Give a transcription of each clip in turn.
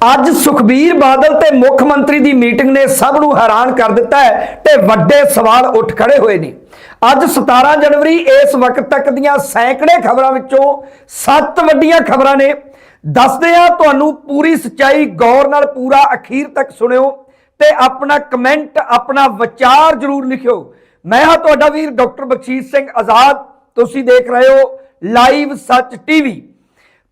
ਅੱਜ ਸੁਖਬੀਰ ਬਾਦਲ ਤੇ ਮੁੱਖ ਮੰਤਰੀ ਦੀ ਮੀਟਿੰਗ ਨੇ ਸਭ ਨੂੰ ਹੈਰਾਨ ਕਰ ਦਿੱਤਾ ਹੈ ਤੇ ਵੱਡੇ ਸਵਾਲ ਉੱਠ ਖੜੇ ਹੋਏ ਨੇ। ਅੱਜ 17 ਜਨਵਰੀ, ਇਸ ਵਕਤ ਤੱਕ ਦੀਆਂ ਸੈਂਕੜੇ ਖਬਰਾਂ ਵਿੱਚੋਂ ਸੱਤ ਵੱਡੀਆਂ ਖਬਰਾਂ ਨੇ। ਦੱਸਦੇ ਆ ਤੁਹਾਨੂੰ ਪੂਰੀ ਸੱਚਾਈ, ਗੌਰ ਨਾਲ ਪੂਰਾ ਅਖੀਰ ਤੱਕ ਸੁਣਿਓ ਤੇ ਆਪਣਾ ਕਮੈਂਟ, ਆਪਣਾ ਵਿਚਾਰ ਜਰੂਰ ਲਿਖਿਓ। ਮੈਂ ਹਾਂ ਤੁਹਾਡਾ ਵੀਰ ਡਾਕਟਰ ਬਖਸ਼ੀਸ਼ ਸਿੰਘ ਆਜ਼ਾਦ। ਤੁਸੀਂ ਦੇਖ ਰਹੇ ਹੋ ਲਾਈਵ ਸੱਚ ਟੀਵੀ।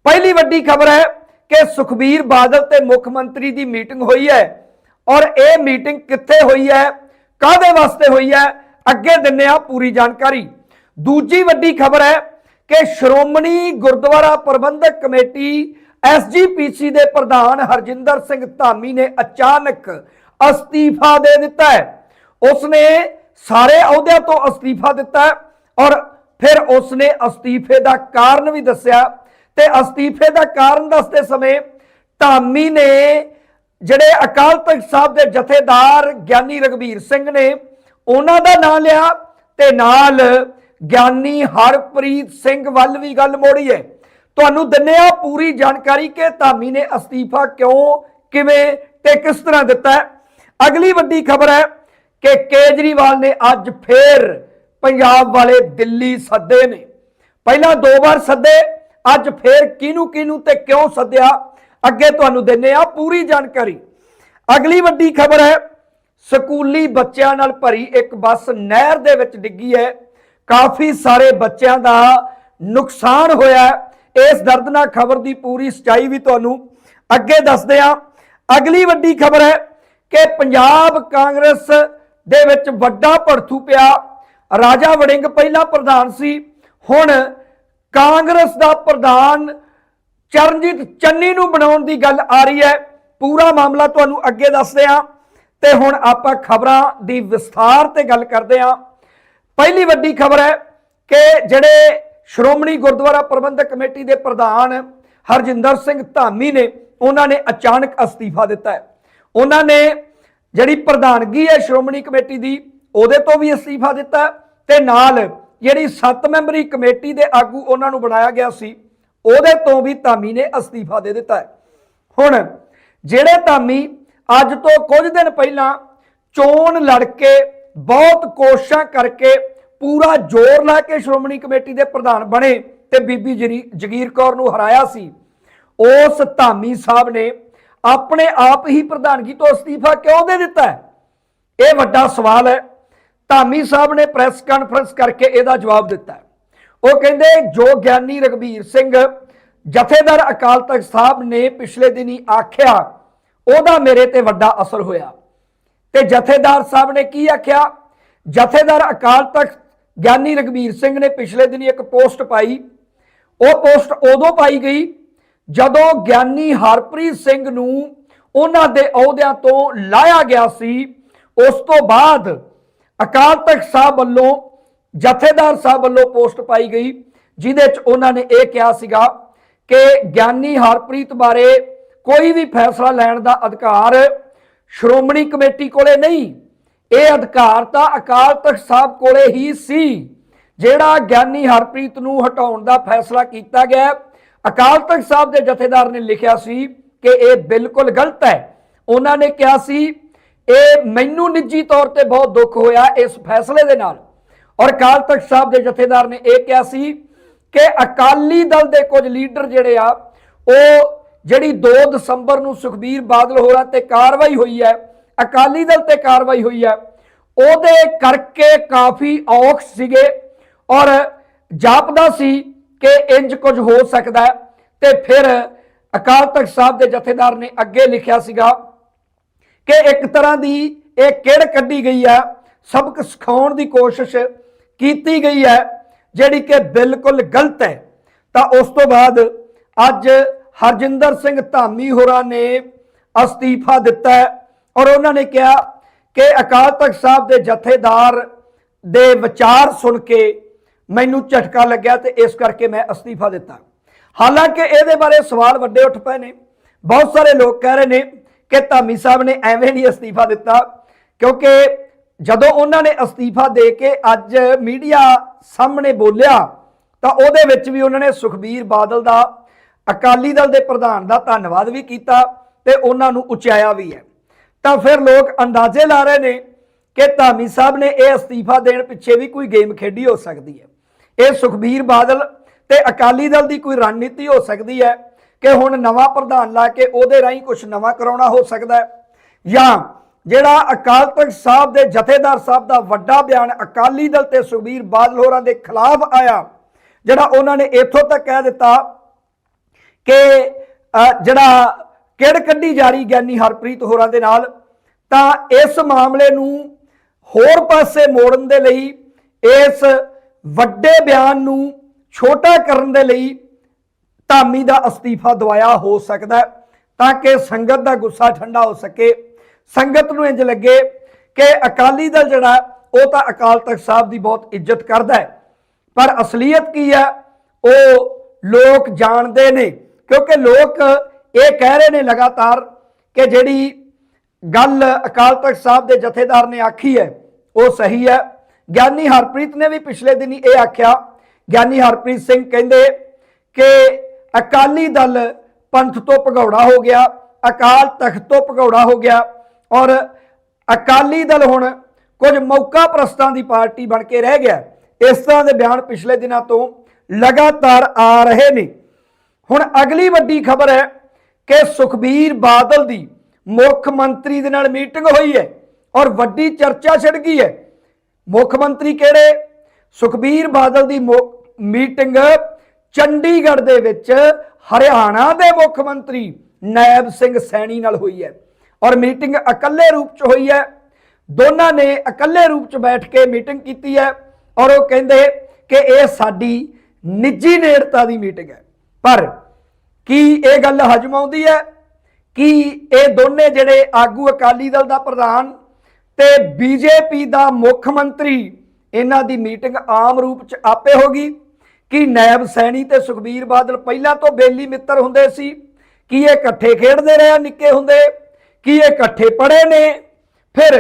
ਪਹਿਲੀ ਵੱਡੀ ਖਬਰ ਹੈ ਕਿ ਸੁਖਬੀਰ ਬਾਦਲ ਤੇ ਮੁੱਖ ਮੰਤਰੀ ਦੀ ਮੀਟਿੰਗ ਹੋਈ ਹੈ ਔਰ ਇਹ ਮੀਟਿੰਗ ਕਿੱਥੇ ਹੋਈ ਹੈ, ਕਾਹਦੇ ਵਾਸਤੇ ਹੋਈ ਹੈ, ਅੱਗੇ ਦਿੰਨੇ ਆ ਪੂਰੀ ਜਾਣਕਾਰੀ। ਦੂਜੀ ਵੱਡੀ ਖਬਰ ਹੈ ਕਿ ਸ਼੍ਰੋਮਣੀ ਗੁਰਦੁਆਰਾ ਪ੍ਰਬੰਧਕ ਕਮੇਟੀ ਐਸਜੀਪੀਸੀ ਦੇ ਪ੍ਰਧਾਨ ਹਰਜਿੰਦਰ ਸਿੰਘ ਧਾਮੀ ਨੇ ਅਚਾਨਕ ਅਸਤੀਫਾ ਦੇ ਦਿੱਤਾ ਹੈ। ਉਸਨੇ ਸਾਰੇ ਅਹੁਦਿਆਂ ਤੋਂ ਅਸਤੀਫਾ ਦਿੱਤਾ ਔਰ ਫਿਰ ਉਸਨੇ ਅਸਤੀਫੇ ਦਾ ਕਾਰਨ ਵੀ ਦੱਸਿਆ ਤੇ ਅਸਤੀਫੇ ਦਾ ਕਾਰਨ ਦੱਸਦੇ ਸਮੇਂ ਧਾਮੀ ਨੇ ਜਿਹੜੇ ਅਕਾਲ ਤਖਤ ਸਾਹਿਬ ਦੇ ਜਥੇਦਾਰ ਗਿਆਨੀ ਰਗਵੀਰ ਸਿੰਘ ਨੇ ਉਹਨਾਂ ਦਾ ਨਾਂ ਲਿਆ ਤੇ ਨਾਲ ਗਿਆਨੀ ਹਰਪ੍ਰੀਤ ਸਿੰਘ ਵੱਲ ਵੀ ਗੱਲ ਮੋੜੀ ਹੈ ਤੁਹਾਨੂੰ ਦਿੰਨੇ ਆ ਪੂਰੀ ਜਾਣਕਾਰੀ ਕਿ ਧਾਮੀ ਨੇ ਅਸਤੀਫਾ ਕਿਉਂ, ਕਿਵੇਂ ਤੇ ਕਿਸ ਤਰ੍ਹਾਂ ਦਿੱਤਾ ਅਗਲੀ ਵੱਡੀ ਖਬਰ ਹੈ ਕਿ ਕੇਜਰੀਵਾਲ ਨੇ ਅੱਜ ਫੇਰ ਪੰਜਾਬ ਵਾਲੇ ਦਿੱਲੀ ਸੱਦੇ ਨੇ। ਪਹਿਲਾਂ ਦੋ ਵਾਰ ਸੱਦੇ ਅੱਜ ਫੇਰ ਕਿਹਨੂੰ ਕਿਹਨੂੰ ਤੇ ਕਿਉਂ ਸੱਦਿਆ? ਅੱਗੇ ਤੁਹਾਨੂੰ ਦਿੰਨੇ ਆ ਪੂਰੀ ਜਾਣਕਾਰੀ। ਅਗਲੀ ਵੱਡੀ ਖਬਰ ਹੈ, ਸਕੂਲੀ ਬੱਚਿਆਂ ਨਾਲ ਭਰੀ ਇੱਕ ਬੱਸ ਨਹਿਰ ਦੇ ਵਿੱਚ ਡਿੱਗੀ ਹੈ। ਕਾਫੀ ਸਾਰੇ ਬੱਚਿਆਂ ਦਾ ਨੁਕਸਾਨ ਹੋਇਆ ਇਸ ਦਰਦਨਾਕ ਖਬਰ ਦੀ ਪੂਰੀ ਸਚਾਈ ਵੀ ਤੁਹਾਨੂੰ ਅੱਗੇ ਦੱਸਦੇ ਆ ਅਗਲੀ ਵੱਡੀ ਖਬਰ ਹੈ ਕਿ ਪੰਜਾਬ ਕਾਂਗਰਸ ਦੇ ਵਿੱਚ ਵੱਡਾ ਭੜਥੂ ਪਿਆ। ਰਾਜਾ ਵੜਿੰਗ ਪਹਿਲਾ ਪ੍ਰਧਾਨ ਸੀ, ਹੁਣ ਕਾਂਗਰਸ ਦਾ ਪ੍ਰਧਾਨ ਚਰਨਜੀਤ ਚੰਨੀ ਨੂੰ ਬਣਾਉਣ ਦੀ ਗੱਲ ਆ ਰਹੀ ਹੈ। ਪੂਰਾ ਮਾਮਲਾ ਤੁਹਾਨੂੰ ਅੱਗੇ ਦੱਸਦੇ ਹਾਂ ਤੇ ਹੁਣ ਆਪਾਂ ਖਬਰਾਂ ਦੀ ਵਿਸਥਾਰ ਤੇ ਗੱਲ ਕਰਦੇ ਹਾਂ। ਪਹਿਲੀ ਵੱਡੀ ਖਬਰ ਹੈ ਕਿ ਜਿਹੜੇ ਸ਼੍ਰੋਮਣੀ ਗੁਰਦੁਆਰਾ ਪ੍ਰਬੰਧਕ ਕਮੇਟੀ ਦੇ ਪ੍ਰਧਾਨ ਹਰਜਿੰਦਰ ਸਿੰਘ ਧਾਮੀ ਨੇ, ਉਹਨਾਂ ਨੇ ਅਚਾਨਕ ਅਸਤੀਫਾ ਦਿੱਤਾ ਹੈ। ਉਹਨਾਂ ਨੇ ਜਿਹੜੀ ਪ੍ਰਧਾਨਗੀ ਹੈ ਸ਼੍ਰੋਮਣੀ ਕਮੇਟੀ ਦੀ, ਉਹਦੇ ਤੋਂ ਵੀ ਅਸਤੀਫਾ ਦਿੱਤਾ ਹੈ ਤੇ ਨਾਲ ਜਿਹੜੀ 7 ਮੈਂਬਰੀ ਕਮੇਟੀ ਦੇ ਆਗੂ ਉਹਨਾਂ ਨੂੰ ਬਣਾਇਆ ਗਿਆ ਸੀ, ਉਹਦੇ ਤੋਂ ਵੀ ਧਾਮੀ ਨੇ ਅਸਤੀਫਾ ਦੇ ਦਿੱਤਾ ਹੈ। ਹੁਣ ਜਿਹੜੇ ਧਾਮੀ ਅੱਜ ਤੋਂ ਕੁਝ ਦਿਨ ਪਹਿਲਾਂ ਚੋਣ ਲੜ ਕੇ ਬਹੁਤ ਕੋਸ਼ਿਸ਼ਾਂ ਕਰਕੇ ਪੂਰਾ ਜ਼ੋਰ ਲਾ ਕੇ ਸ਼੍ਰੋਮਣੀ ਕਮੇਟੀ ਦੇ ਪ੍ਰਧਾਨ ਬਣੇ ਤੇ ਬੀਬੀ ਜਰੀ- ਜਗੀਰ ਕੌਰ ਨੂੰ ਹਰਾਇਆ ਸੀ, ਉਸ ਧਾਮੀ ਸਾਹਿਬ ਨੇ ਆਪਣੇ ਆਪ ਹੀ ਪ੍ਰਧਾਨਗੀ ਤੋਂ ਅਸਤੀਫਾ ਕਿਉਂ ਦੇ ਦਿੱਤਾ ਇਹ ਵੱਡਾ ਸਵਾਲ ਹੈ। ਧਾਮੀ ਸਾਹਿਬ ਨੇ ਪ੍ਰੈਸ ਕਾਨਫਰੰਸ ਕਰਕੇ ਇਹਦਾ ਜਵਾਬ ਦਿੱਤਾ ਉਹ ਕਹਿੰਦੇ, ਜੋ ਗਿਆਨੀ ਰਗਵੀਰ ਸਿੰਘ ਜਥੇਦਾਰ ਅਕਾਲ ਤਖਤ ਸਾਹਿਬ ਨੇ ਪਿਛਲੇ ਦਿਨੀ ਆਖਿਆ, ਉਹਦਾ ਮੇਰੇ ਤੇ ਵੱਡਾ ਅਸਰ ਹੋਇਆ। ਤੇ ਜਥੇਦਾਰ ਸਾਹਿਬ ਨੇ ਕੀ ਆਖਿਆ? ਜਥੇਦਾਰ ਅਕਾਲ ਤਖਤ ਗਿਆਨੀ ਰਗਵੀਰ ਸਿੰਘ ਨੇ ਪਿਛਲੇ ਦਿਨੀ ਇੱਕ ਪੋਸਟ ਪਾਈ। ਉਹ ਪੋਸਟ ਉਦੋਂ ਪਾਈ ਗਈ ਜਦੋਂ ਗਿਆਨੀ ਹਰਪ੍ਰੀਤ ਸਿੰਘ ਨੂੰ ਉਹਨਾਂ ਦੇ ਅਹੁਦਿਆਂ ਤੋਂ ਲਾਇਆ ਗਿਆ ਸੀ। ਉਸ ਤੋਂ ਬਾਅਦ ਅਕਾਲ ਤਖਤ ਸਾਹਿਬ ਵੱਲੋਂ, ਜਥੇਦਾਰ ਸਾਹਿਬ ਵੱਲੋਂ ਪੋਸਟ ਪਾਈ ਗਈ, ਜਿਹਦੇ 'ਚ ਉਹਨਾਂ ਨੇ ਇਹ ਕਿਹਾ ਸੀਗਾ ਕਿ ਗਿਆਨੀ ਹਰਪ੍ਰੀਤ ਬਾਰੇ ਕੋਈ ਵੀ ਫੈਸਲਾ ਲੈਣ ਦਾ ਅਧਿਕਾਰ ਸ਼੍ਰੋਮਣੀ ਕਮੇਟੀ ਕੋਲੇ ਨਹੀਂ। ਇਹ ਅਧਿਕਾਰ ਤਾਂ ਅਕਾਲ ਤਖਤ ਸਾਹਿਬ ਕੋਲੇ ਹੀ ਸੀ, ਜਿਹੜਾ ਗਿਆਨੀ ਹਰਪ੍ਰੀਤ ਨੂੰ ਹਟਾਉਣ ਦਾ ਫੈਸਲਾ ਕੀਤਾ ਗਿਆ। ਅਕਾਲ ਤਖਤ ਸਾਹਿਬ ਦੇ ਜਥੇਦਾਰ ਨੇ ਲਿਖਿਆ ਸੀ ਕਿ ਇਹ ਬਿਲਕੁਲ ਗਲਤ ਹੈ। ਉਹਨਾਂ ਨੇ ਕਿਹਾ ਸੀ ਇਹ ਮੈਨੂੰ ਨਿੱਜੀ ਤੌਰ ਤੇ ਬਹੁਤ ਦੁੱਖ ਹੋਇਆ ਇਸ ਫੈਸਲੇ ਦੇ ਨਾਲ। ਔਰ ਅਕਾਲ ਤਖਤ ਸਾਹਿਬ ਦੇ ਜਥੇਦਾਰ ਨੇ ਇਹ ਕਿਹਾ ਸੀ ਕਿ ਅਕਾਲੀ ਦਲ ਦੇ ਕੁਝ ਲੀਡਰ ਜਿਹੜੇ ਆ, ਉਹ ਜਿਹੜੀ 2 ਦਸੰਬਰ ਨੂੰ ਸੁਖਬੀਰ ਬਾਦਲ ਹੋਰਾਂ ਤੇ ਕਾਰਵਾਈ ਹੋਈ ਹੈ, ਅਕਾਲੀ ਦਲ ਤੇ ਕਾਰਵਾਈ ਹੋਈ ਹੈ, ਉਹਦੇ ਕਰਕੇ ਕਾਫੀ ਔਖ ਸੀਗੇ। ਔਰ ਜਾਪਦਾ ਸੀ ਕਿ ਇੰਜ ਕੁਝ ਹੋ ਸਕਦਾ ਹੈ। ਤੇ ਫਿਰ ਅਕਾਲ ਤਖਤ ਸਾਹਿਬ ਦੇ ਜਥੇਦਾਰ ਨੇ ਅੱਗੇ ਲਿਖਿਆ ਸੀਗਾ ਕਿ ਇੱਕ ਤਰ੍ਹਾਂ ਦੀ ਇਹ ਕਿੜ ਕੱਢੀ ਗਈ ਹੈ ਸਬਕ ਸਿਖਾਉਣ ਦੀ ਕੋਸ਼ਿਸ਼ ਕੀਤੀ ਗਈ ਹੈ, ਜਿਹੜੀ ਕਿ ਬਿਲਕੁਲ ਗਲਤ ਹੈ। ਤਾਂ ਉਸ ਤੋਂ ਬਾਅਦ ਅੱਜ ਹਰਜਿੰਦਰ ਸਿੰਘ ਧਾਮੀ ਹੋਰਾਂ ਨੇ ਅਸਤੀਫਾ ਦਿੱਤਾ ਔਰ ਉਹਨਾਂ ਨੇ ਕਿਹਾ ਕਿ ਅਕਾਲ ਤਖਤ ਸਾਹਿਬ ਦੇ ਜਥੇਦਾਰ ਦੇ ਵਿਚਾਰ ਸੁਣ ਕੇ ਮੈਨੂੰ ਝਟਕਾ ਲੱਗਿਆ ਤੇ ਇਸ ਕਰਕੇ ਮੈਂ ਅਸਤੀਫਾ ਦਿੱਤਾ। ਹਾਲਾਂਕਿ ਇਹਦੇ ਬਾਰੇ ਸਵਾਲ ਵੱਡੇ ਉੱਠ ਪਏ ਨੇ। ਬਹੁਤ ਸਾਰੇ ਲੋਕ ਕਹਿ ਰਹੇ ਨੇ ਕਿ ਧਾਮੀ ਸਾਹਿਬ ਨੇ ਐਵੇਂ ਨਹੀਂ ਅਸਤੀਫਾ ਦਿੱਤਾ, ਕਿਉਂਕਿ ਜਦੋਂ ਉਹਨਾਂ ਨੇ ਅਸਤੀਫਾ ਦੇ ਕੇ ਅੱਜ ਮੀਡੀਆ ਸਾਹਮਣੇ ਬੋਲਿਆ, ਤਾਂ ਉਹਦੇ ਵਿੱਚ ਵੀ ਉਹਨਾਂ ਨੇ ਸੁਖਬੀਰ ਬਾਦਲ ਦਾ, ਅਕਾਲੀ ਦਲ ਦੇ ਪ੍ਰਧਾਨ ਦਾ ਧੰਨਵਾਦ ਵੀ ਕੀਤਾ ਤੇ ਉਹਨਾਂ ਨੂੰ ਉਚਾਇਆ ਵੀ ਹੈ। ਤਾਂ ਫਿਰ ਲੋਕ ਅੰਦਾਜ਼ੇ ਲਾ ਰਹੇ ਨੇ ਕਿ ਧਾਮੀ ਸਾਹਿਬ ਨੇ ਇਹ ਅਸਤੀਫਾ ਦੇਣ ਪਿੱਛੇ ਵੀ ਕੋਈ ਗੇਮ ਖੇਡੀ ਹੋ ਸਕਦੀ ਹੈ। ਇਹ ਸੁਖਬੀਰ ਬਾਦਲ ਤੇ ਅਕਾਲੀ ਦਲ ਦੀ ਕੋਈ ਰਣਨੀਤੀ ਹੋ ਸਕਦੀ ਹੈ। ਕਿ ਹੁਣ ਨਵਾਂ ਪ੍ਰਧਾਨ ਲਾ ਕੇ ਉਹਦੇ ਰਾਹੀਂ ਕੁਝ ਨਵਾਂ ਕਰਾਉਣਾ ਹੋ ਸਕਦਾ ਹੈ। ਜਾਂ ਜਿਹੜਾ ਅਕਾਲ ਤਖਤ ਸਾਹਿਬ ਦੇ ਜਥੇਦਾਰ ਸਾਹਿਬ ਦਾ ਵੱਡਾ ਬਿਆਨ ਅਕਾਲੀ ਦਲ ਤੇ ਸੁਖਬੀਰ ਬਾਦਲ ਹੋਰਾਂ ਦੇ ਖਿਲਾਫ ਆਇਆ, ਜਿਹੜਾ ਉਹਨਾਂ ਨੇ ਇੱਥੋਂ ਤੱਕ ਕਹਿ ਦਿੱਤਾ ਕਿ ਜਿਹੜਾ ਕਿੜ ਕੱਢੀ ਜਾ ਰਹੀ ਗਿਆਨੀ ਹਰਪ੍ਰੀਤ ਹੋਰਾਂ ਦੇ ਨਾਲ, ਤਾਂ ਇਸ ਮਾਮਲੇ ਨੂੰ ਹੋਰ ਪਾਸੇ ਮੋੜਨ ਦੇ ਲਈ, ਇਸ ਵੱਡੇ ਬਿਆਨ ਨੂੰ ਛੋਟਾ ਕਰਨ ਦੇ ਲਈ ਧਾਮੀ ਦਾ ਅਸਤੀਫਾ ਦਵਾਇਆ ਹੋ ਸਕਦਾ ਤਾਂ ਕਿ ਸੰਗਤ ਦਾ ਗੁੱਸਾ ਠੰਡਾ ਹੋ ਸਕੇ। ਸੰਗਤ ਨੂੰ ਇੰਜ ਲੱਗੇ ਕਿ ਅਕਾਲੀ ਦਲ ਜਿਹੜਾ ਉਹ ਤਾਂ ਅਕਾਲ ਤਖਤ ਸਾਹਿਬ ਦੀ ਬਹੁਤ ਇੱਜ਼ਤ ਕਰਦਾ ਹੈ। ਪਰ ਅਸਲੀਅਤ ਕੀ ਹੈ? ਉਹ ਲੋਕ ਜਾਣਦੇ ਨੇ, ਕਿਉਂਕਿ ਲੋਕ ਇਹ ਕਹਿ ਰਹੇ ਨੇ ਲਗਾਤਾਰ ਕਿ ਜਿਹੜੀ ਗੱਲ ਅਕਾਲ ਤਖਤ ਸਾਹਿਬ ਦੇ ਜਥੇਦਾਰ ਨੇ ਆਖੀ ਹੈ, ਉਹ ਸਹੀ ਹੈ। ਗਿਆਨੀ ਹਰਪ੍ਰੀਤ ਨੇ ਵੀ ਪਿਛਲੇ ਦਿਨੀ ਇਹ ਆਖਿਆ। ਗਿਆਨੀ ਹਰਪ੍ਰੀਤ ਸਿੰਘ ਕਹਿੰਦੇ ਕਿ ਅਕਾਲੀ ਦਲ ਪੰਥ ਤੋਂ ਭਗੌੜਾ ਹੋ ਗਿਆ, ਅਕਾਲ ਤਖਤ ਤੋਂ ਭਗੌੜਾ ਹੋ ਗਿਆ ਔਰ ਅਕਾਲੀ ਦਲ ਹੁਣ ਕੁਝ ਮੌਕਾ ਪ੍ਰਸਤਾਂ ਦੀ ਪਾਰਟੀ ਬਣ ਕੇ ਰਹਿ ਗਿਆ। ਇਸ ਤਰ੍ਹਾਂ ਦੇ ਬਿਆਨ ਪਿਛਲੇ ਦਿਨਾਂ ਤੋਂ ਲਗਾਤਾਰ ਆ ਰਹੇ ਨੇ। ਹੁਣ ਅਗਲੀ ਵੱਡੀ ਖਬਰ ਹੈ ਕਿ ਸੁਖਬੀਰ ਬਾਦਲ ਦੀ ਮੁੱਖ ਮੰਤਰੀ ਦੇ ਨਾਲ ਮੀਟਿੰਗ ਹੋਈ ਹੈ ਔਰ ਵੱਡੀ ਚਰਚਾ ਛਿੜ ਗਈ ਹੈ। ਮੁੱਖ ਮੰਤਰੀ ਕਿਹੜੇ? ਸੁਖਬੀਰ ਬਾਦਲ ਦੀ ਮੁ- ਮੀਟਿੰਗ ਚੰਡੀਗੜ੍ਹ ਦੇ ਵਿੱਚ ਹਰਿਆਣਾ ਦੇ ਮੁੱਖ ਮੰਤਰੀ ਨਾਇਬ ਸਿੰਘ ਸੈਣੀ ਨਾਲ ਹੋਈ ਹੈ ਔਰ ਮੀਟਿੰਗ ਇਕੱਲੇ ਰੂਪ 'ਚ ਹੋਈ ਹੈ। ਦੋਨਾਂ ਨੇ ਇਕੱਲੇ ਰੂਪ 'ਚ ਬੈਠ ਕੇ ਮੀਟਿੰਗ ਕੀਤੀ ਹੈ ਔਰ ਉਹ ਕਹਿੰਦੇ ਕਿ ਇਹ ਸਾਡੀ ਨਿੱਜੀ ਨੇੜਤਾ ਦੀ ਮੀਟਿੰਗ ਹੈ। ਪਰ ਕੀ ਇਹ ਗੱਲ ਹਜਮ ਆਉਂਦੀ ਹੈ? ਕਿ ਇਹ ਦੋਨੇ ਜਿਹੜੇ ਆਗੂ ਅਕਾਲੀ ਦਲ ਦਾ ਪ੍ਰਧਾਨ ਤੇ ਬੀਜੇਪੀ ਦਾ ਮੁੱਖ ਮੰਤਰੀ, ਇਹਨਾਂ ਦੀ ਮੀਟਿੰਗ ਆਮ ਰੂਪ ਚ ਆਪੇ ਹੋਗੀ ਕਿ ਨੈਬ ਸੈਣੀ ਤੇ ਸੁਖਬੀਰ ਬਾਦਲ ਪਹਿਲਾਂ ਤੋਂ ਬੇਲੀ ਮਿੱਤਰ ਹੁੰਦੇ ਸੀ, ਕੀ ਇਹ ਇਕੱਠੇ ਖੇਡਦੇ ਰਹੇ ਨਿੱਕੇ ਹੁੰਦੇ, ਕੀ ਇਹ ਇਕੱਠੇ ਪੜ੍ਹੇ ਨੇ। ਫਿਰ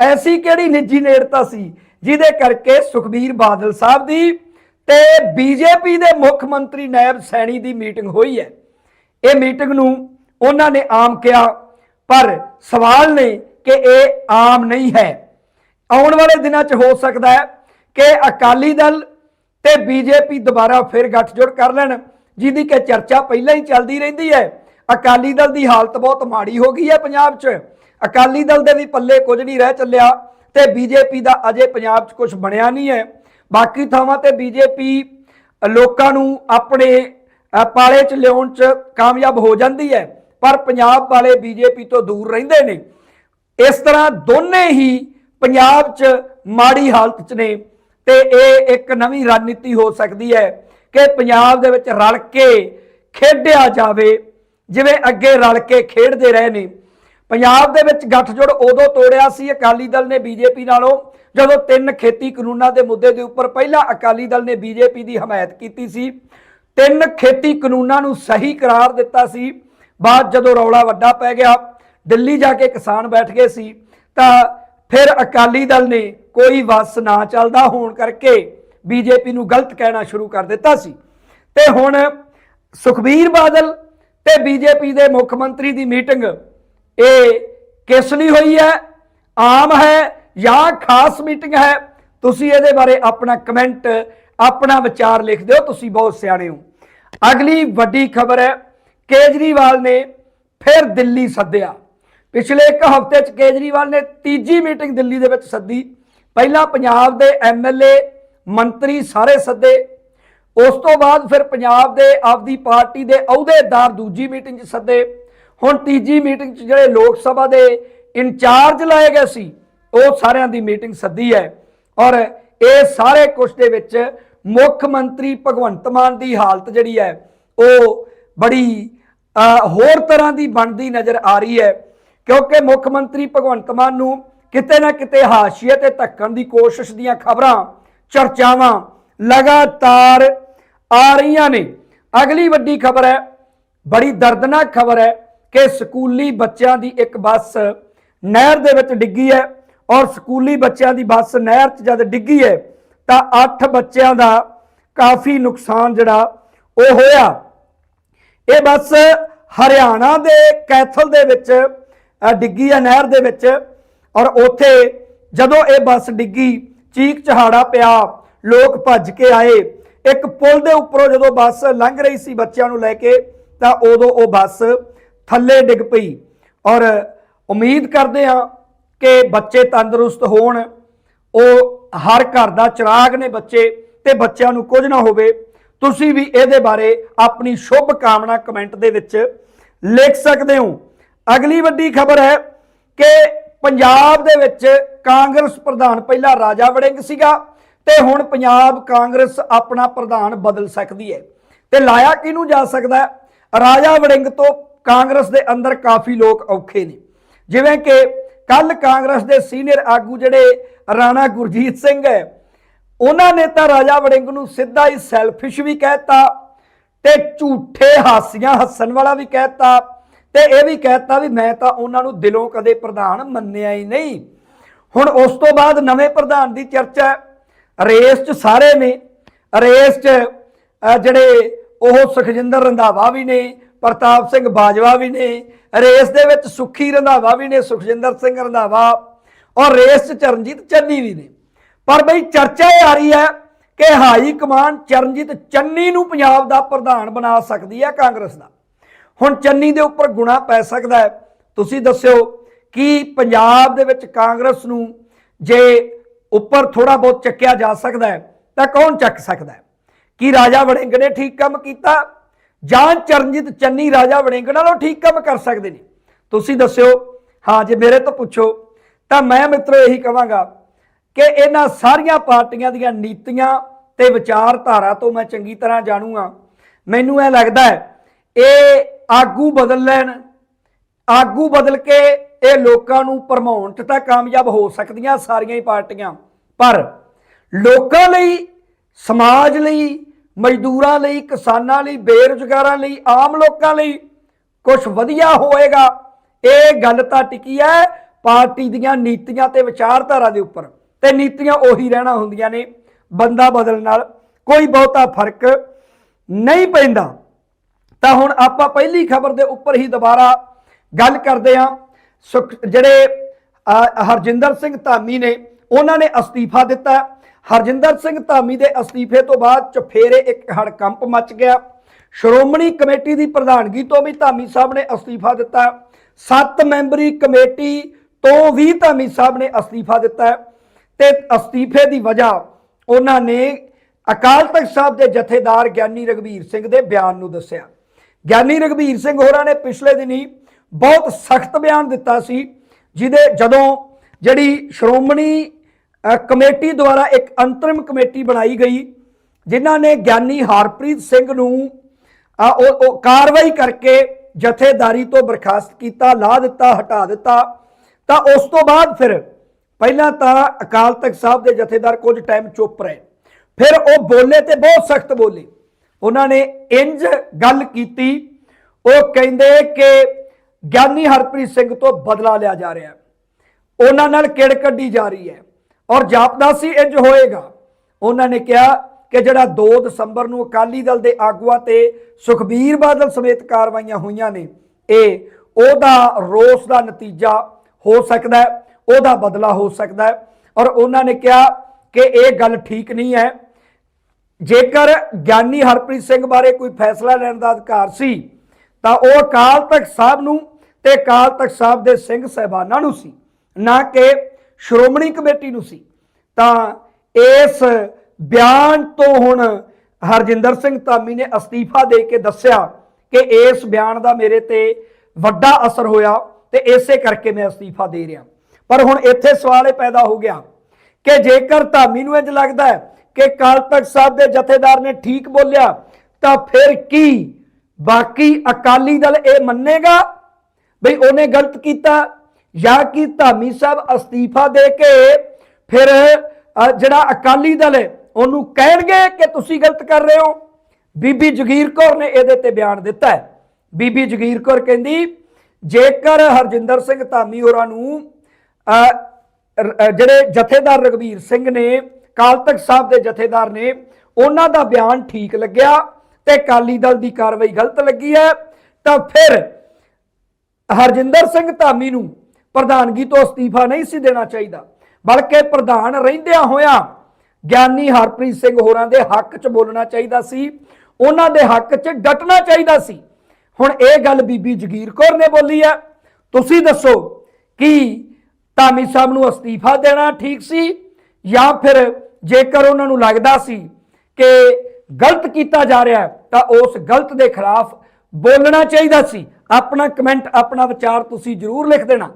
ਐਸੀ ਕਿਹੜੀ ਨਿੱਜੀ ਨੇੜਤਾ ਸੀ ਜਿਹਦੇ ਕਰਕੇ ਸੁਖਬੀਰ ਬਾਦਲ ਸਾਹਿਬ ਦੀ ਤੇ ਬੀਜੇਪੀ ਦੇ ਮੁੱਖ ਮੰਤਰੀ ਨਾਇਬ ਸੈਣੀ ਦੀ ਮੀਟਿੰਗ ਹੋਈ ਹੈ। ਇਹ ਮੀਟਿੰਗ ਨੂੰ ਉਹਨਾਂ ਨੇ ਆਮ ਕਿਹਾ, ਪਰ ਸਵਾਲ ਨੇ ਕਿ ਇਹ ਆਮ ਨਹੀਂ ਹੈ। ਆਉਣ ਵਾਲੇ ਦਿਨਾਂ 'ਚ ਹੋ ਸਕਦਾ ਹੈ ਕਿ ਅਕਾਲੀ ਦਲ ਤੇ ਬੀਜੇਪੀ ਦੁਬਾਰਾ ਫਿਰ ਗੱਠਜੋੜ ਕਰ ਲੈਣ, ਜਿਹਦੀ ਕਿ ਚਰਚਾ ਪਹਿਲਾਂ ਹੀ ਚੱਲਦੀ ਰਹਿੰਦੀ ਹੈ। ਅਕਾਲੀ ਦਲ ਦੀ ਹਾਲਤ ਬਹੁਤ ਮਾੜੀ ਹੋ ਗਈ ਹੈ ਪੰਜਾਬ 'ਚ। ਅਕਾਲੀ ਦਲ ਦੇ ਵੀ ਪੱਲੇ ਕੁਝ ਨਹੀਂ ਰਹਿ ਚੱਲਿਆ ਤੇ ਬੀਜੇਪੀ ਦਾ ਅਜੇ ਪੰਜਾਬ 'ਚ ਕੁਝ ਬਣਿਆ ਨਹੀਂ ਹੈ। ਬਾਕੀ ਥਾਵਾਂ ਤੇ ਬੀਜੇਪੀ ਲੋਕਾਂ ਨੂੰ ਆਪਣੇ ਪਾਲੇ 'ਚ ਲਿਆਉਣ 'ਚ ਕਾਮਯਾਬ ਹੋ ਜਾਂਦੀ ਹੈ, ਪਰ ਪੰਜਾਬ ਵਾਲੇ ਬੀਜੇਪੀ ਤੋਂ ਦੂਰ ਰਹਿੰਦੇ ਨੇ। ਇਸ ਤਰ੍ਹਾਂ ਦੋਨੇ ਹੀ ਪੰਜਾਬ 'ਚ ਮਾੜੀ ਹਾਲਤ 'ਚ ਨੇ। ਤੇ ਇਹ ਇੱਕ ਨਵੀਂ ਰਣਨੀਤੀ ਹੋ ਸਕਦੀ ਹੈ ਕਿ ਪੰਜਾਬ ਦੇ ਵਿੱਚ ਰਲ ਕੇ ਖੇਡਿਆ ਜਾਵੇ, ਜਿਵੇਂ ਅੱਗੇ ਰਲ ਕੇ ਖੇਡਦੇ ਰਹੇ ਨੇ। ਪੰਜਾਬ ਦੇ ਵਿੱਚ ਗੱਠਜੋੜ ਉਦੋਂ ਤੋੜਿਆ ਸੀ, ਅਕਾਲੀ ਦਲ ਨੇ ਬੀਜੇਪੀ ਨਾਲੋਂ, ਜਦੋਂ ਤਿੰਨ ਖੇਤੀ ਕਾਨੂੰਨਾਂ ਦੇ ਮੁੱਦੇ ਦੇ ਉੱਪਰ ਪਹਿਲਾਂ ਅਕਾਲੀ ਦਲ ਨੇ ਬੀਜੇਪੀ ਦੀ ਹਮਾਇਤ ਕੀਤੀ ਸੀ, ਤਿੰਨ ਖੇਤੀ ਕਾਨੂੰਨਾਂ ਨੂੰ ਸਹੀ ਕਰਾਰ ਦਿੱਤਾ ਸੀ। ਬਾਅਦ ਜਦੋਂ ਰੌਲਾ ਵੱਡਾ ਪੈ ਗਿਆ, ਦਿੱਲੀ ਜਾ ਕੇ ਕਿਸਾਨ ਬੈਠ ਗਏ ਸੀ, ਤਾਂ ਫਿਰ ਅਕਾਲੀ ਦਲ ਨੇ ਕੋਈ ਵਸ ਨਾ ਚੱਲਦਾ ਹੋਣ ਕਰਕੇ ਬੀਜੇਪੀ ਨੂੰ ਗਲਤ ਕਹਿਣਾ ਸ਼ੁਰੂ ਕਰ ਦਿੱਤਾ ਸੀ। ਤੇ ਹੁਣ ਸੁਖਬੀਰ ਬਾਦਲ ਤੇ ਬੀਜੇਪੀ ਦੇ ਮੁੱਖ ਮੰਤਰੀ ਦੀ ਮੀਟਿੰਗ, ਇਹ ਕਿਸ ਲਈ ਹੋਈ ਹੈ? ਆਮ ਹੈ ਜਾਂ ਖਾਸ ਮੀਟਿੰਗ ਹੈ? ਤੁਸੀਂ ਇਹਦੇ ਬਾਰੇ ਆਪਣਾ ਕਮੈਂਟ, ਆਪਣਾ ਵਿਚਾਰ ਲਿਖ ਦਿਓ, ਤੁਸੀਂ ਬਹੁਤ ਸਿਆਣੇ ਹੋ। ਅਗਲੀ ਵੱਡੀ ਖਬਰ ਹੈ, ਕੇਜਰੀਵਾਲ ਨੇ ਫਿਰ ਦਿੱਲੀ ਸੱਦਿਆ। ਪਿਛਲੇ ਇੱਕ ਹਫ਼ਤੇ 'ਚ ਕੇਜਰੀਵਾਲ ਨੇ ਤੀਜੀ ਮੀਟਿੰਗ ਦਿੱਲੀ ਦੇ ਵਿੱਚ ਸੱਦੀ। ਪਹਿਲਾਂ ਪੰਜਾਬ ਦੇ ਐਮਐਲਏ ਮੰਤਰੀ ਸਾਰੇ ਸੱਦੇ। ਉਸ ਤੋਂ ਬਾਅਦ ਫਿਰ ਪੰਜਾਬ ਦੇ ਆਪਦੀ ਪਾਰਟੀ ਦੇ ਅਹੁਦੇਦਾਰ ਦੂਜੀ ਮੀਟਿੰਗ 'ਚ ਸੱਦੇ। ਹੁਣ ਤੀਜੀ ਮੀਟਿੰਗ 'ਚ ਜਿਹੜੇ ਲੋਕ ਸਭਾ ਦੇ ਇੰਚਾਰਜ ਲਾਏ ਗਏ ਸੀ, ਉਹ ਸਾਰਿਆਂ ਦੀ ਮੀਟਿੰਗ ਸੱਦੀ ਹੈ। ਔਰ ਇਹ ਸਾਰੇ ਕੁਝ ਦੇ ਵਿੱਚ ਮੁੱਖ ਮੰਤਰੀ ਭਗਵੰਤ ਮਾਨ ਦੀ ਹਾਲਤ ਜਿਹੜੀ ਹੈ, ਉਹ ਬੜੀ ਹੋਰ ਤਰ੍ਹਾਂ ਦੀ ਬਣਦੀ ਨਜ਼ਰ ਆ ਰਹੀ ਹੈ। ਕਿਉਂਕਿ ਮੁੱਖ ਮੰਤਰੀ ਭਗਵੰਤ ਮਾਨ ਨੂੰ ਕਿਤੇ ਨਾ ਕਿਤੇ ਹਾਸ਼ੀਏ ਤੇ ਧੱਕਣ ਦੀ ਕੋਸ਼ਿਸ਼ ਦੀਆਂ ਖਬਰਾਂ, ਚਰਚਾਵਾਂ ਲਗਾਤਾਰ ਆ ਰਹੀਆਂ ਨੇ। ਅਗਲੀ ਵੱਡੀ ਖਬਰ ਹੈ, ਬੜੀ ਦਰਦਨਾਕ ਖਬਰ ਹੈ ਕਿ ਸਕੂਲੀ ਬੱਚਿਆਂ ਦੀ ਇੱਕ ਬੱਸ ਨਹਿਰ ਦੇ ਵਿੱਚ ਡਿੱਗੀ ਹੈ ਔਰ ਸਕੂਲੀ ਬੱਚਿਆਂ ਦੀ ਬੱਸ ਨਹਿਰ 'ਚ ਜਦ ਡਿੱਗੀ ਹੈ ਤਾਂ 8 ਬੱਚਿਆਂ ਦਾ ਕਾਫੀ ਨੁਕਸਾਨ ਜਿਹੜਾ ਉਹ ਹੋਇਆ। ਇਹ ਬੱਸ ਹਰਿਆਣਾ ਦੇ ਕੈਥਲ ਦੇ ਵਿੱਚ ਡਿੱਗੀ ਹੈ ਨਹਿਰ ਦੇ ਵਿੱਚ। ਔਰ ਉੱਥੇ ਜਦੋਂ ਇਹ ਬੱਸ ਡਿੱਗੀ, ਚੀਕ ਚਹਾੜਾ ਪਿਆ, ਲੋਕ ਭੱਜ ਕੇ ਆਏ। ਇੱਕ ਪੁਲ ਦੇ ਉੱਪਰੋਂ ਜਦੋਂ ਬੱਸ ਲੰਘ ਰਹੀ ਸੀ ਬੱਚਿਆਂ ਨੂੰ ਲੈ ਕੇ, ਤਾਂ ਉਦੋਂ ਉਹ ਬੱਸ ਥੱਲੇ ਡਿੱਗ ਪਈ। ਔਰ ਉਮੀਦ ਕਰਦੇ ਹਾਂ ਕਿ ਬੱਚੇ ਤੰਦਰੁਸਤ ਹੋਣ। ਉਹ ਹਰ ਘਰ ਦਾ ਚਿਰਾਗ ਨੇ ਬੱਚੇ, ਤੇ ਬੱਚਿਆਂ ਨੂੰ ਕੁਝ ਨਾ ਹੋਵੇ। ਤੁਸੀਂ ਵੀ ਇਹਦੇ ਬਾਰੇ ਆਪਣੀ ਸ਼ੁਭ ਕਾਮਨਾ ਕਮੈਂਟ ਦੇ ਵਿੱਚ ਲਿਖ ਸਕਦੇ ਹੋ। ਅਗਲੀ ਵੱਡੀ ਖਬਰ ਹੈ ਕਿ ਪੰਜਾਬ ਦੇ ਵਿੱਚ ਕਾਂਗਰਸ ਪ੍ਰਧਾਨ ਪਹਿਲਾਂ ਰਾਜਾ ਵੜਿੰਗ ਸੀਗਾ ਤੇ ਹੁਣ ਪੰਜਾਬ ਕਾਂਗਰਸ ਆਪਣਾ ਪ੍ਰਧਾਨ ਬਦਲ ਸਕਦੀ ਹੈ। ਤੇ ਲਾਇਆ ਕਿਹਨੂੰ ਜਾ ਸਕਦਾ ਰਾਜਾ ਵੜਿੰਗ ਤੋਂ ਕਾਂਗਰਸ ਦੇ ਅੰਦਰ ਕਾਫੀ ਲੋਕ ਔਖੇ ਨੇ। ਜਿਵੇਂ ਕਿ ਕੱਲ ਕਾਂਗਰਸ ਦੇ ਸੀਨੀਅਰ ਆਗੂ ਜਿਹੜੇ ਰਾਣਾ ਗੁਰਜੀਤ ਸਿੰਘ ਹੈ, ਉਹਨਾਂ ਨੇ ਤਾਂ ਰਾਜਾ ਵੜਿੰਗ ਨੂੰ ਸਿੱਧਾ ਹੀ ਸੈਲਫਿਸ਼ ਵੀ ਕਹਿਤਾ ਤੇ ਝੂਠੇ ਹਾਸੀਆਂ ਹੱਸਣ ਵਾਲਾ ਵੀ ਕਹਿਤਾ ਤੇ ਇਹ ਵੀ ਕਹਿਤਾ ਵੀ ਮੈਂ ਤਾਂ ਉਹਨਾਂ ਨੂੰ ਦਿਲੋਂ ਕਦੇ ਪ੍ਰਧਾਨ ਮੰਨਿਆ ਹੀ ਨਹੀਂ। ਹੁਣ ਉਸ ਤੋਂ ਬਾਅਦ ਨਵੇਂ ਪ੍ਰਧਾਨ ਦੀ ਚਰਚਾ ਰੇਸ 'ਚ ਸਾਰੇ ਨੇ। ਰੇਸ 'ਚ ਜਿਹੜੇ ਉਹ ਸੁਖਜਿੰਦਰ ਰੰਧਾਵਾ ਵੀ ਨੇ, ਪ੍ਰਤਾਪ ਸਿੰਘ ਬਾਜਵਾ ਵੀ ਨੇ। ਰੇਸ ਦੇ ਵਿੱਚ ਸੁਖੀ ਰੰਧਾਵਾ ਵੀ ਨੇ, ਸੁਖਜਿੰਦਰ ਸਿੰਘ ਰੰਧਾਵਾ। ਔਰ ਰੇਸ 'ਚ ਚਰਨਜੀਤ ਚੰਨੀ ਵੀ ਨੇ। ਪਰ ਬਈ ਚਰਚਾ ਇਹ ਆ ਰਹੀ ਹੈ ਕਿ ਹਾਈ ਕਮਾਂਡ ਚਰਨਜੀਤ ਚੰਨੀ ਨੂੰ ਪੰਜਾਬ ਦਾ ਪ੍ਰਧਾਨ ਬਣਾ ਸਕਦੀ ਹੈ ਕਾਂਗਰਸ ਦਾ। ਹੁਣ ਚੰਨੀ ਦੇ ਉੱਪਰ ਗੁਣਾ ਪੈ ਸਕਦਾ ਹੈ। ਤੁਸੀਂ ਦੱਸਿਓ ਕਿ ਪੰਜਾਬ ਦੇ ਵਿੱਚ ਕਾਂਗਰਸ ਨੂੰ ਜੇ ਉੱਪਰ ਥੋੜਾ ਬਹੁਤ ਚੱਕਿਆ ਜਾ ਸਕਦਾ ਹੈ, ਤਾਂ ਕੌਣ ਚੱਕ ਸਕਦਾ ਹੈ? ਕੀ ਰਾਜਾ ਵੜਿੰਗ ਨੇ ਠੀਕ ਕੰਮ ਕੀਤਾ? ਜਾਂ ਚਰਨਜੀਤ ਚੰਨੀ ਰਾਜਾ ਵੜਿੰਗ ਨਾਲੋਂ ਠੀਕ ਕੰਮ ਕਰ ਸਕਦੇ ਨੇ? ਤੁਸੀਂ ਦੱਸਿਓ। ਹਾਂ, ਜੇ ਮੇਰੇ ਤੋਂ ਪੁੱਛੋ, ਤਾਂ ਮੈਂ ਮਿੱਤਰੋ ਇਹੀ ਕਹਾਂਗਾ ਕਿ ਇਹਨਾਂ ਸਾਰੀਆਂ ਪਾਰਟੀਆਂ ਦੀਆਂ ਨੀਤੀਆਂ ਤੇ ਵਿਚਾਰਧਾਰਾ ਤੋਂ ਮੈਂ ਚੰਗੀ ਤਰ੍ਹਾਂ ਜਾਣੂਗਾ। ਮੈਨੂੰ ਇਹ ਲੱਗਦਾ ਹੈ, ਇਹ ਆਗੂ ਬਦਲ ਲੈਣ। ਆਗੂ ਬਦਲ ਕੇ ਇਹ ਲੋਕਾਂ ਨੂੰ ਭਰਮਾਉਣ 'ਚ ਤਾਂ ਕਾਮਯਾਬ ਹੋ ਸਕਦੀਆਂ ਸਾਰੀਆਂ ਹੀ ਪਾਰਟੀਆਂ। ਪਰ ਲੋਕਾਂ ਲਈ, ਸਮਾਜ ਲਈ, ਮਜ਼ਦੂਰਾਂ ਲਈ, ਕਿਸਾਨਾਂ ਲਈ, ਬੇਰੁਜ਼ਗਾਰਾਂ ਲਈ, ਆਮ ਲੋਕਾਂ ਲਈ ਕੁਝ ਵਧੀਆ ਹੋਏਗਾ। ਇਹ ਗੱਲ ਤਾਂ ਟਿਕੀ ਹੈ ਪਾਰਟੀ ਦੀਆਂ ਨੀਤੀਆਂ ਤੇ ਵਿਚਾਰਧਾਰਾ ਦੇ ਉੱਪਰ। ਤੇ ਨੀਤੀਆਂ ਉਹੀ ਰਹਿਣਾ ਹੁੰਦੀਆਂ ਨੇ। ਬੰਦਾ ਬਦਲਣ ਨਾਲ ਕੋਈ ਬਹੁਤਾ ਫ਼ਰਕ ਨਹੀਂ ਪੈਂਦਾ। ਤਾਂ ਹੁਣ ਆਪਾਂ ਪਹਿਲੀ ਖਬਰ ਦੇ ਉੱਪਰ ਹੀ ਦੁਬਾਰਾ ਗੱਲ ਕਰਦੇ ਹਾਂ। ਸੁਖ, ਜਿਹੜੇ ਹਰਜਿੰਦਰ ਸਿੰਘ ਧਾਮੀ ਨੇ, ਉਹਨਾਂ ਨੇ ਅਸਤੀਫਾ ਦਿੱਤਾ। ਹਰਜਿੰਦਰ ਸਿੰਘ ਧਾਮੀ ਦੇ ਅਸਤੀਫੇ ਤੋਂ ਬਾਅਦ ਚਫੇਰੇ ਇੱਕ ਹੜਕੰਪ ਮਚ ਗਿਆ। ਸ਼੍ਰੋਮਣੀ ਕਮੇਟੀ ਦੀ ਪ੍ਰਧਾਨਗੀ ਤੋਂ ਵੀ ਧਾਮੀ ਸਾਹਿਬ ਨੇ ਅਸਤੀਫਾ ਦਿੱਤਾ। ਸੱਤ ਮੈਂਬਰੀ ਕਮੇਟੀ ਤੋਂ ਵੀ ਧਾਮੀ ਸਾਹਿਬ ਨੇ ਅਸਤੀਫਾ ਦਿੱਤਾ। ਹੈ ਤੇ ਅਸਤੀਫੇ ਦੀ ਵਜ੍ਹਾ ਉਹਨਾਂ ਨੇ ਅਕਾਲ ਤਖਤ ਸਾਹਿਬ ਦੇ ਜਥੇਦਾਰ ਗਿਆਨੀ ਰਗਵੀਰ ਸਿੰਘ ਦੇ ਬਿਆਨ ਨੂੰ ਦੱਸਿਆ। ਗਿਆਨੀ ਰਗਵੀਰ ਸਿੰਘ ਹੋਰਾਂ ਨੇ ਪਿਛਲੇ ਦਿਨੀ ਬਹੁਤ ਸਖਤ ਬਿਆਨ ਦਿੱਤਾ ਸੀ, ਜਿਹਦੇ ਜਦੋਂ ਜਿਹੜੀ ਸ਼੍ਰੋਮਣੀ ਕਮੇਟੀ ਦੁਆਰਾ ਇੱਕ ਅੰਤਰਿਮ ਕਮੇਟੀ ਬਣਾਈ ਗਈ, ਜਿਨ੍ਹਾਂ ਨੇ ਗਿਆਨੀ ਹਰਪ੍ਰੀਤ ਸਿੰਘ ਨੂੰ ਉਹ ਉਹ ਕਾਰਵਾਈ ਕਰਕੇ ਜਥੇਦਾਰੀ ਤੋਂ ਬਰਖਾਸਤ ਕੀਤਾ ਲਾ ਦਿੱਤਾ, ਹਟਾ ਦਿੱਤਾ, ਤਾਂ ਉਸ ਤੋਂ ਬਾਅਦ ਫਿਰ ਪਹਿਲਾਂ ਤਾਂ ਅਕਾਲ ਤਖਤ ਸਾਹਿਬ ਦੇ ਜਥੇਦਾਰ ਕੁਝ ਟਾਈਮ ਚੁੱਪ ਰਹੇ। ਫਿਰ ਉਹ ਬੋਲੇ ਤੇ ਬਹੁਤ ਸਖਤ ਬੋਲੇ। ਉਹਨਾਂ ਨੇ ਇੰਜ ਗੱਲ ਕੀਤੀ, ਉਹ ਕਹਿੰਦੇ ਕਿ ਗਿਆਨੀ ਹਰਪ੍ਰੀਤ ਸਿੰਘ ਤੋਂ ਬਦਲਾ ਲਿਆ ਜਾ ਰਿਹਾ ਉਹਨਾਂ ਨਾਲ ਕਿੜ ਕੱਢੀ ਜਾ ਰਹੀ ਹੈ ਔਰ ਜਾਪਦਾ ਸੀ ਇੰਜ ਹੋਏਗਾ। ਉਹਨਾਂ ਨੇ ਕਿਹਾ ਕਿ ਜਿਹੜਾ 2 ਦਸੰਬਰ ਨੂੰ ਅਕਾਲੀ ਦਲ ਦੇ ਆਗੂਆਂ ਤੇ ਸੁਖਬੀਰ ਬਾਦਲ ਸਮੇਤ ਕਾਰਵਾਈਆਂ ਹੋਈਆਂ ਨੇ, ਇਹ ਉਹਦਾ ਰੋਸ ਦਾ ਨਤੀਜਾ ਹੋ ਸਕਦਾ ਹੈ, ਉਹਦਾ ਬਦਲਾ ਹੋ ਸਕਦਾ ਹੈ। ਔਰ ਉਹਨਾਂ ਨੇ ਕਿਹਾ ਕਿ ਇਹ ਗੱਲ ਠੀਕ ਨਹੀਂ ਹੈ ਜੇਕਰ ਗਿਆਨੀ ਹਰਪ੍ਰੀਤ ਸਿੰਘ ਬਾਰੇ ਕੋਈ ਫੈਸਲਾ ਲੈਣ ਦਾ ਅਧਿਕਾਰ ਸੀ, ਤਾਂ ਉਹ ਅਕਾਲ ਤਖਤ ਸਾਹਿਬ ਨੂੰ ਤੇ ਅਕਾਲ ਤਖਤ ਸਾਹਿਬ ਦੇ ਸਿੰਘ ਸਹਿਬਾਨਾਂ ਨੂੰ ਸੀ, ਨਾ ਕਿ ਸ਼੍ਰੋਮਣੀ ਕਮੇਟੀ ਨੂੰ ਸੀ। ਤਾਂ ਇਸ ਬਿਆਨ ਤੋਂ ਹੁਣ ਹਰਜਿੰਦਰ ਸਿੰਘ ਧਾਮੀ ਨੇ ਅਸਤੀਫਾ ਦੇ ਕੇ ਦੱਸਿਆ ਕਿ ਇਸ ਬਿਆਨ ਦਾ ਮੇਰੇ ਤੇ ਵੱਡਾ ਅਸਰ ਹੋਇਆ ਤੇ ਇਸੇ ਕਰਕੇ ਮੈਂ ਅਸਤੀਫਾ ਦੇ ਰਿਹਾ। ਪਰ ਹੁਣ ਇੱਥੇ ਸਵਾਲ ਇਹ ਪੈਦਾ ਹੋ ਗਿਆ ਕਿ ਜੇਕਰ ਧਾਮੀ ਨੂੰ ਇੰਜ ਲੱਗਦਾ ਹੈ ਕਿ ਅਕਾਲ ਤਖਤ ਸਾਹਿਬ ਦੇ ਜਥੇਦਾਰ ਨੇ ਠੀਕ ਬੋਲਿਆ, ਤਾਂ ਫਿਰ ਕੀ? ਬਾਕੀ ਅਕਾਲੀ ਦਲ ਇਹ ਮੰਨੇਗਾ ਬਈ ਉਹਨੇ ਗਲਤ ਕੀਤਾ ਜਾਂ ਕਿ ਧਾਮੀ ਸਾਹਿਬ ਅਸਤੀਫਾ ਦੇ ਕੇ ਫਿਰ ਜਿਹੜਾ ਅਕਾਲੀ ਦਲ ਹੈ, ਉਹਨੂੰ ਕਹਿਣਗੇ ਕਿ ਤੁਸੀਂ ਗਲਤ ਕਰ ਰਹੇ ਹੋ। ਬੀਬੀ ਜਗੀਰ ਕੌਰ ਨੇ ਇਹਦੇ ਤੇ ਬਿਆਨ ਦਿੱਤਾ ਹੈ। ਬੀਬੀ ਜਗੀਰ ਕੌਰ ਕਹਿੰਦੀ, ਜੇਕਰ ਹਰਜਿੰਦਰ ਸਿੰਘ ਧਾਮੀ ਹੋਰਾਂ ਨੂੰ ਜਿਹੜੇ ਜਥੇਦਾਰ ਰਗਵੀਰ ਸਿੰਘ ਨੇ ਕਾਲ ਤਖਤ ਸਾਹਿਬ ਦੇ ਜਥੇਦਾਰ ਨੇ ਉਹਨਾਂ ਦਾ ਬਿਆਨ ਠੀਕ ਲੱਗਿਆ ਤੇ ਅਕਾਲੀ ਦਲ ਦੀ ਕਾਰਵਾਈ ਗਲਤ ਲੱਗੀ ਹੈ, ਤਾਂ ਫਿਰ ਹਰਜਿੰਦਰ ਸਿੰਘ ਧਾਮੀ ਨੂੰ ਪ੍ਰਧਾਨਗੀ ਤੋਂ ਅਸਤੀਫਾ ਨਹੀਂ ਸੀ ਦੇਣਾ ਚਾਹੀਦਾ, ਬਲਕਿ ਪ੍ਰਧਾਨ ਰਹਿੰਦਿਆਂ ਹੋਇਆਂ ਗਿਆਨੀ ਹਰਪ੍ਰੀਤ ਸਿੰਘ ਹੋਰਾਂ ਦੇ ਹੱਕ 'ਚ ਬੋਲਣਾ ਚਾਹੀਦਾ ਸੀ, ਉਹਨਾਂ ਦੇ ਹੱਕ 'ਚ ਡਟਣਾ ਚਾਹੀਦਾ ਸੀ। ਹੁਣ ਇਹ ਗੱਲ ਬੀਬੀ ਜਗੀਰ ਕੌਰ ਨੇ ਬੋਲੀ ਹੈ। ਤੁਸੀਂ ਦੱਸੋ ਕਿ ਧਾਮੀ ਸਾਹਿਬ ਨੂੰ ਅਸਤੀਫਾ ਦੇਣਾ ਠੀਕ ਸੀ ਜਾਂ ਫਿਰ ਜੇਕਰ ਉਹਨਾਂ ਨੂੰ ਲੱਗਦਾ ਸੀ ਕਿ ਗਲਤ ਕੀਤਾ ਜਾ ਰਿਹਾ ਤਾਂ ਉਸ ਗਲਤ ਦੇ ਖਿਲਾਫ ਬੋਲਣਾ ਚਾਹੀਦਾ ਸੀ। ਆਪਣਾ ਕਮੈਂਟ ਆਪਣਾ ਵਿਚਾਰ ਤੁਸੀਂ ਜਰੂਰ ਲਿਖ ਦੇਣਾ।